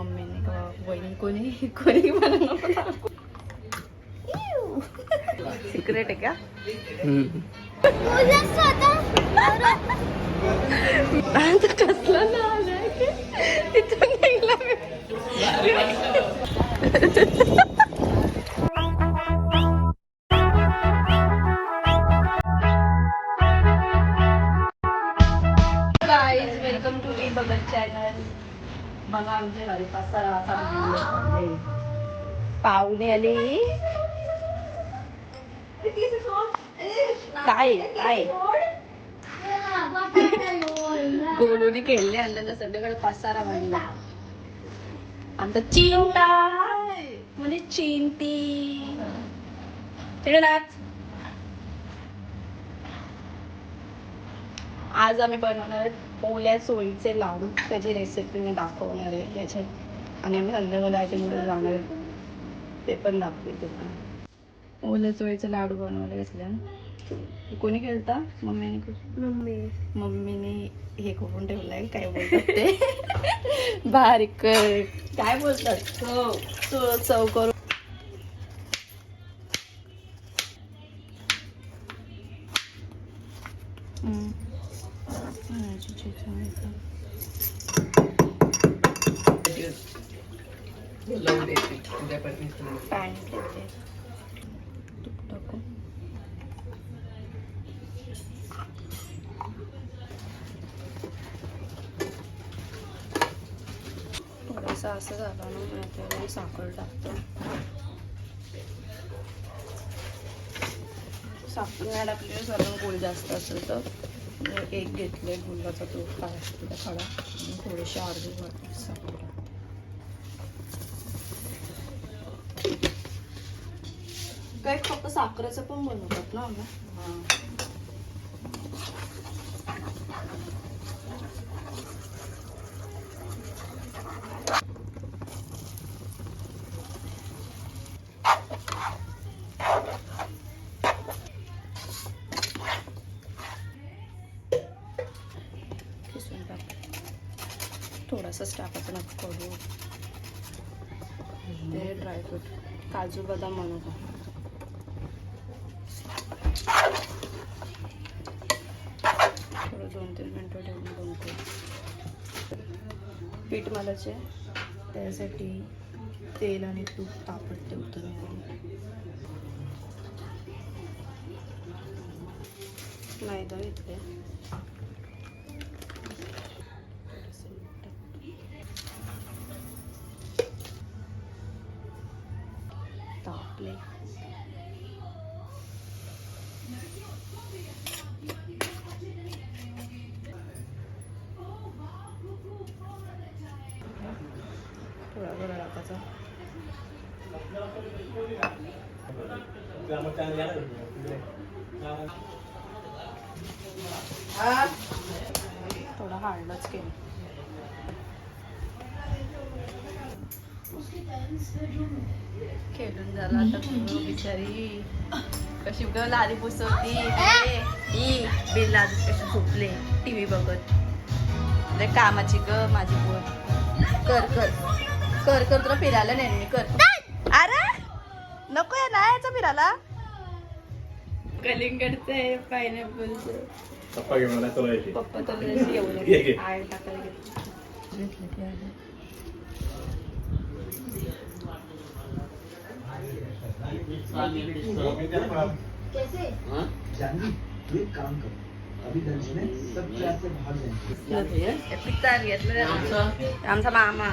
मम्मीने किंवा वहिनी कोणी कोणी मला नको सिक्रेट आहे का आता कसला ना आलाय की तिथून निघला मी. गाईज वेलकम टू मी बगत चॅनल बघा आमच्या घरी पसारा असा बनवलाय. पाहुणे आले. काय काय गोलूने खेळले आणलं सगळीकडे पसारा बांधला आमचा चिंता म्हणजे चिंती. तिकडे नाच आज आम्ही बनवणार आहे ओल्या सोयीचे लाडू. त्याची रेसिपी मी दाखवणार आहे याच्यात. आणि आम्ही संध्याकाळी आयटममध्ये जाणार आहे. ते पण दाखवते तुम्हाला. ओल्या चोळीचे लाडू बनवायला घेतल्या कोणी केलता? मम्मीने मम्मी. मम्मीने हे करून ठेवलंय. काय बोलतात ते? बारीक काय बोलतात? चव चव करून. थोडंसं असं झालं ना मग याच्यावर साखर टाकतो. साखर नाही टाकलेलं सर्व गोल जास्त असेल तर. एक घेतले गुळाचा तूप काढला खडा. आणि थोडीशी अर्धी वाटी साखर. काय फक्त साखरेचं पण बनवतात ना अगं थोडासाच टाकायचं नको करू. ते ड्रायफ्रूट काजू बदाम म्हणू का थोडं दोन तीन मिनटं ठेवून बनतो पीठ मलाचे. त्यासाठी तेल आणि तूप तापत ठेवतो मैदा घेतले थोडं हार्डच केलं. खेळून झाला आता बिचारी. कशी ग लादी पुसवती? ही बिल्ला कशी झोपले? टीव्ही बघत. लय कामाची ग माझी पोर. कर कर. कर कर तुला फिरायला नाही मी. कर. अरे! नको आहे ना यायचं फिरायला. कलिंगडचे पायनॅपलचे पप्पा घेऊन आला तुला यायची. पप्पा तर जशी येऊ घे, घे. नये आळ टाकायला घेतलं. घेतलं की आलं. जानवी तू एक काम कर. अभी दंश में सब क्लास से बाहर जाएंगे. पिक्चर घेतलं त्यानं. आमचा मामा.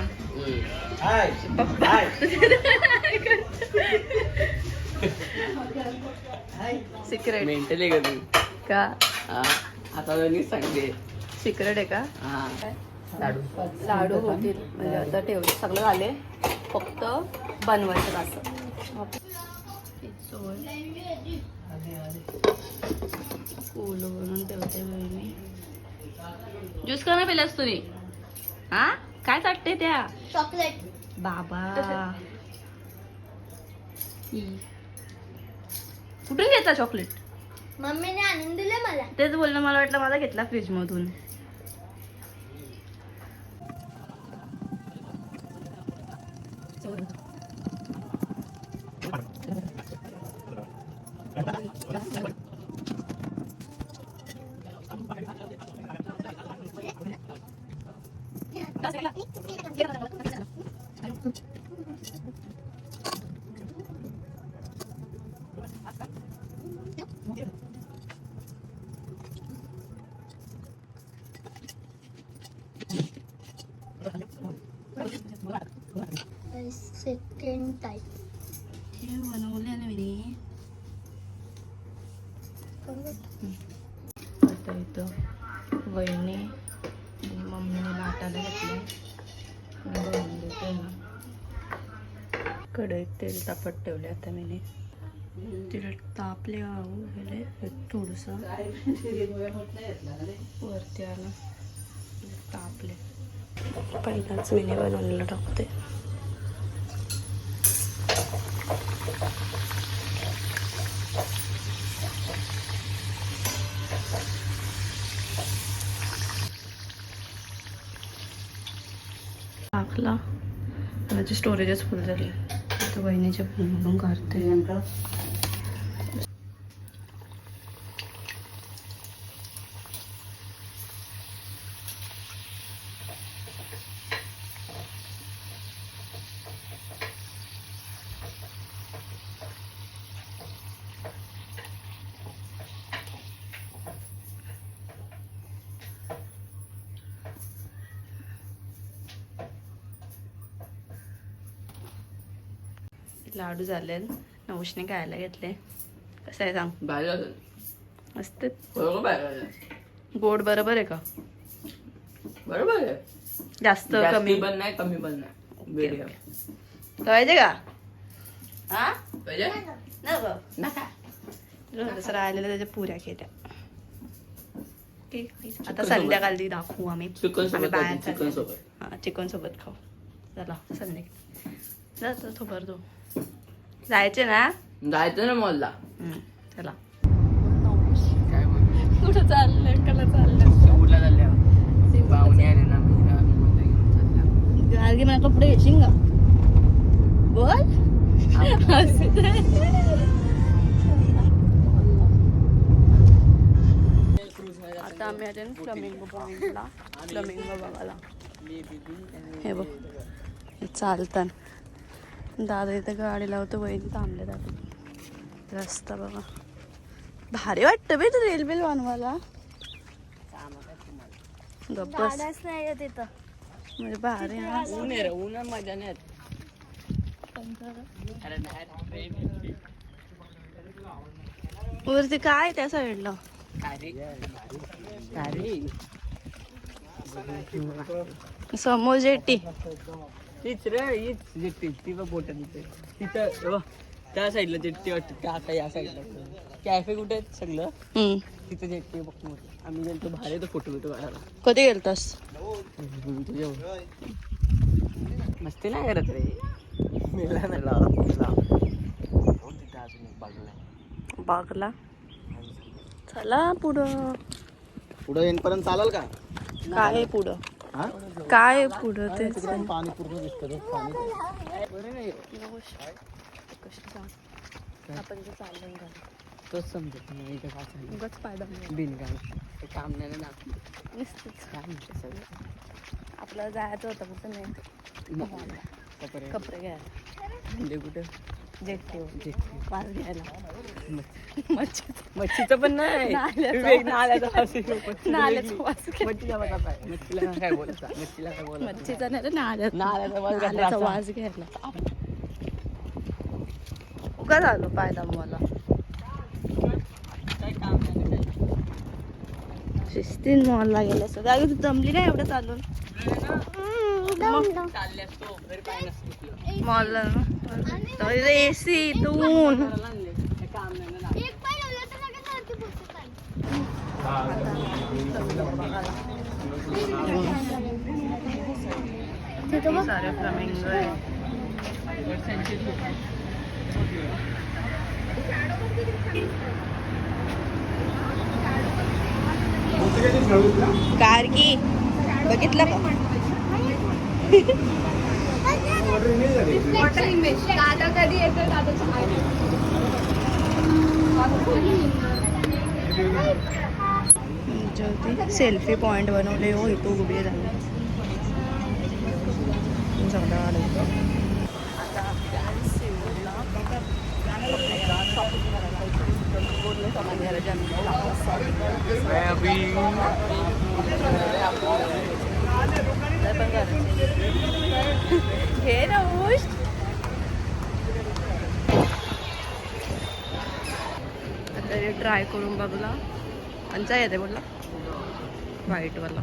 हाय पप्पा. सिक्रेट मेंटल का तू? का? हा, आता त्यांनी सांगते. सिक्रेट आहे का? हा. लाडू. लाडू होतील म्हणजे आता ठेवले सगळं झाले फक्त बनवायचं असं. फुलं बनवून ठेवते बहिणी. ज्यूस का नाही पिलास तुम्ही. हा? काय चाटते त्या? चॉकलेट बाबा. ई. कुठून घेतला चॉकलेट मम्मीने आणून दिलं मला. तेच बोलणं मला वाटलं मला घेतला फ्रीज मधून सेकंड टाईप हे बनवले ना मी आता इथं वहिनी आणि मम्मीने लाटायला घेतले बनवून देते ना कढईत तेल तापत ठेवले आता मी तिला तापले आऊ गेले. थोडस. वरती आलं. तापले. पहिलाच मी बनवलेलं टाकते. टाकला. माझी स्टोरेजच फुल झाली. आता बहिणीच्या फोनमधून काढते लाडू झाले नवशने खायला घेतले. कसं आहे सांग? बाहेर. मस्त बरोबर बाहेर झालं. गोड बरोबर आहे का? बरोबर आहे. जास्त कमी. पण नाही कमी पण नाही. पाहिजे का? हा. तसं राहिलेलं त्याच्या पुऱ्या केल्या. आता. संध्याकाळी दाखवू आम्ही. चिकन सोबत हा चिकन सोबत खाऊ. चला संध्याकाळी. जातो तो. जायचे ना? जायचं ना मॉलला. हम्म, चला. काय? कुठं चाललंय? कला चाललंय? सिंहपूरला चालल्या. पाहुणे आले ना. गाडगे मला कपडे घेशील का बोल. आता आम्ही आले फ्लमिंगो पॉइंटला फ्लमिंगो बघायला हे बघ चालतात दादा इथं गाडी लावतो वहिनी थांबले दादा रस्ता बघा भारी वाटतं बे तू रेल्वे बनवायला गप्पस नाही आहे तिथं म्हणजे भारी हा ऊन आहे रे, ऊन मजा नाही येत. अरे नाही रे. वरती काय त्या साईडला काय रे? काय रे? समोर जेटी हीच रे हीच जेट्टी ती बघ बोट तिथे. तिथं हे बघ, त्या साईडला जेट्टी वाटते. त्या आता या साईडला. कॅफे कुठे आहेत सगळं? हम्म. तिथं जेट्टी बघ मोठी. आम्ही गेलो भारी तो फोटो बिटो काढायला. कधी गेलतास? तुझ्या मस्ती नाही करत रे. मेला नाही लावा बागला. चला पुढं. पुढे येईपर्यंत चालेल का? काय आहे पुढं? हा काय पुढं ते पाणी पूर्ण दिसतं पाणी आपण जे चाललं तोच समजत नाही इथं काय. उगाच फायदा बिनकाम. ते काम नाही ना. नुसतंच. काय म्हणते सगळं? आपल्याला जायचं होतं पण नाही. कपडे कपडे घ्यायला. म्हणजे कुठं? जेट्टी घ्यायला. मच्छीचं पण नाही. मच्छीचं नाल्याचा वास घ्यायला. उगा झालो पायदा मला. शिस्तीन मॉलला गेलं तू जमली नाही एवढं चालून. चालले असतो घरी पाय नसतं तुला. मॉलला ए सी तून घराला आणले. काय काम नाही ना दाखवलं. एक पाय लावलं तर लगेच वरती पोहोचत आहे. तिथं बघ सारे फ्लमिंगो आहे गार्गी बघितलं का? दादा कधी येतो सेल्फी पॉइंट बनवले हो इथं उभी झाली. झालं आलं. हे आता हे ट्राय करून बघला कंचा येते बोलला व्हाईटवाला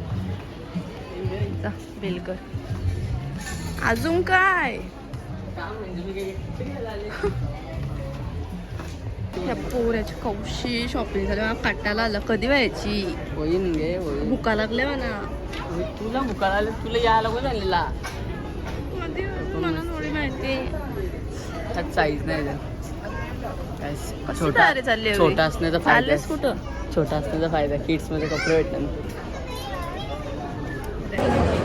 जा बिल कर. अजून काय? या पोऱ्याची कौशी शॉपिंग झाली. मला काटायला आलं. कधी व्हायची? होईन गे होईन. भुका लागले म्हणा तुला मुकाला आलं तुला यायला कोण झालेला मला थोडी माहिती. त्यात साईज नाही. काय छोटा छोटा असण्याचा फायदा. कुठं? छोटा असण्याचा फायदा. किड्समध्ये कपडे भेटतात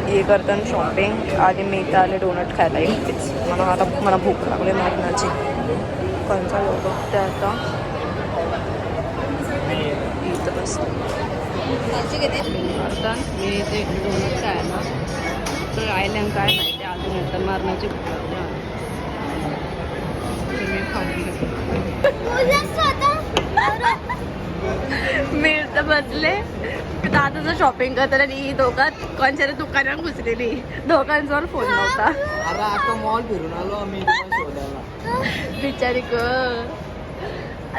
हे करताना शॉपिंग आणि मी तर आले डोनट खायला एकटीच मला आता मला भूक लागली मरणाची. कोणता लोक बघते आता इथं बस. आता मी ते डोनट खायला तर राहिल्या काय माहिती अजून मला. तर मी तर बसले. दादाचं शॉपिंग करताना आणि ही दोघात कोणच्या दुकानात घुसलेली. दोघांजवळ फोन नव्हता. अरे आता मॉल फिरून आलो आम्ही. बिचारी ग.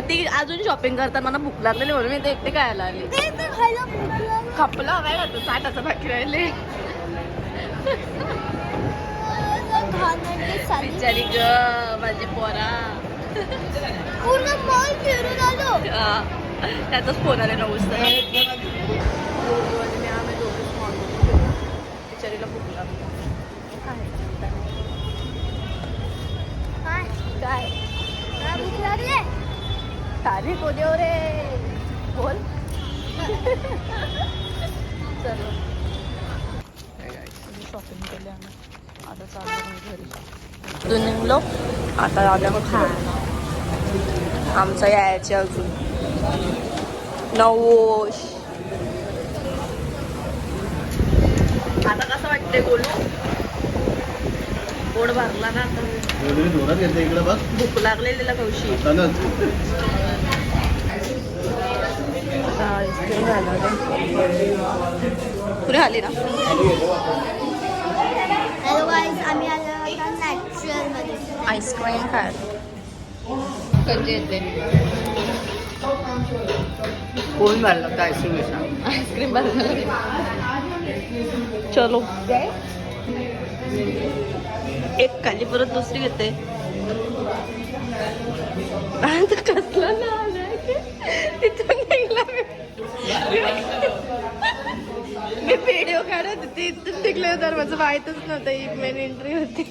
ती अजून शॉपिंग करताना मला भूक लागलेली म्हणून मी ते एकटे खायला आले खपला काय करतो साठाचं बाकी राहिले. बिचारी ग माझी पोरा. पूर्ण मॉल फिरून आलो. त्याचाच फोन आले मी आम्ही दोघेच मॉल बिचारीला भूक लागली. काय? काय भूक लागली? को देव रे. बोल. चलो. शॉपिंग केली आम्ही आता चाललो घरी. अजून निघलो? आता खायला आमचं यायचे अजून. नवोश आता कसं वाटतंय बोलू? पोट भरला ना आता. भूक लागलेली कौशी चालत आता आईस्क्रीम घालवलं पुढे आली ना? आम्ही आईस्क्रीम खाय कधी येते? कोण भरला होता आईस्क्रीम आईस्क्रीम चलो. एक खाली परत दुसरी घेते. आता कसला ना आलाय तिथून निघला मी. मी व्हिडिओ काढत होती. इथून निघले तर माझं माहीतच नव्हतं ही मेन एंट्री होती.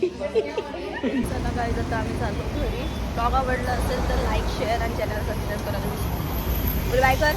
चला काय आता आम्ही चालतो घरी. ब्लॉग आवडला असेल तर लाईक शेअर आणि चॅनल सबस्क्राईब करायला विसरू बाय कर.